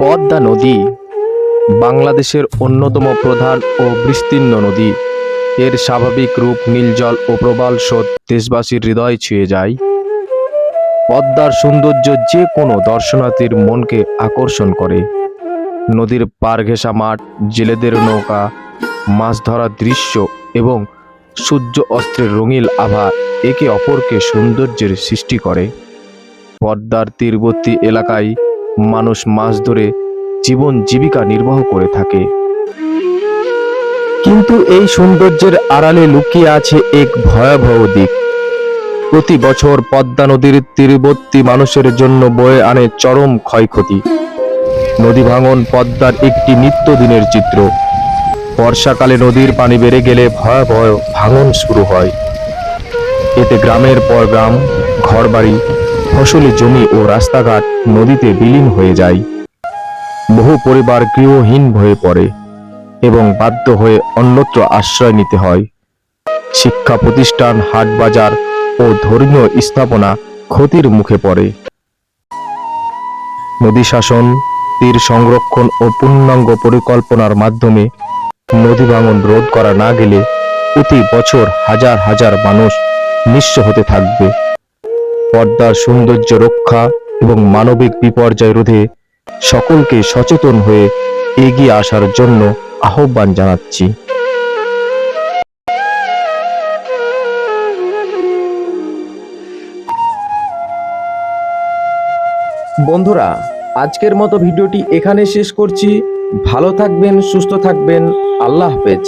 পদ্মা নদী, বাংলাদেশের অন্যতম প্রধান ও বিস্তীর্ণ নদী। এর স্বাভাবিক রূপ নীলজল ও প্রবাল স্রোত দেশবাসীর হৃদয় ছুঁয়ে যায়। পদ্মার সৌন্দর্য যে কোনো দর্শনার্থীর মনকে আকর্ষণ করে। নদীর পার ঘেঁষা মাঠ, জেলেদের নৌকা, মাছ ধরার দৃশ্য এবং সূর্য অস্ত্রের রঙিল আভা একে অপরকে সৌন্দর্যের সৃষ্টি করে। পদ্মার তীরবর্তী এলাকায় মানুষ মাছ ধরে জীবন জীবিকা নির্বাহ করে থাকে। কিন্তু এই সৌন্দর্যের আড়ালে লুকিয়ে আছে এক ভয়াবহ দিক। প্রতি বছর পদ্মা নদীর তীরবর্তী মানুষের জন্য বয়ে আনে চরম ক্ষয়ক্ষতি। নদী ভাঙন পদ্মার একটি নিত্যদিনের চিত্র। বর্ষাকালে নদীর পানি বেড়ে গেলে ভয়াবহ ভাঙন শুরু হয়। এতে গ্রামের পর গ্রাম, ঘরবাড়ি ফসলি জমি ও রাস্তাঘাট নদীতে বিলীন হয়ে যায়। বহু পরিবার গৃহহীন হয়ে পড়ে এবং বাধ্য হয়ে অন্যত্র আশ্রয় নিতে হয়। শিক্ষা প্রতিষ্ঠান, হাট বাজার ও ধর্মীয় স্থাপনা ক্ষতির মুখে পড়ে। নদী শাসন, তীর সংরক্ষণ ও পূর্ণাঙ্গ পরিকল্পনার মাধ্যমে নদী ভাঙন রোধ করা না গেলে প্রতি বছর হাজার হাজার মানুষ নিঃস্ব হতে থাকবে। পর্দার সৌন্দর্য রক্ষা এবং মানবিক বিপর্যয় রোধে সকলকে সচেতন হয়ে এগিয়ে আসার জন্য আহ্বান জানাচ্ছি। বন্ধুরা, আজকের মতো ভিডিওটি এখানে শেষ করছি। ভালো থাকবেন, সুস্থ থাকবেন। আল্লাহ হাফেজ।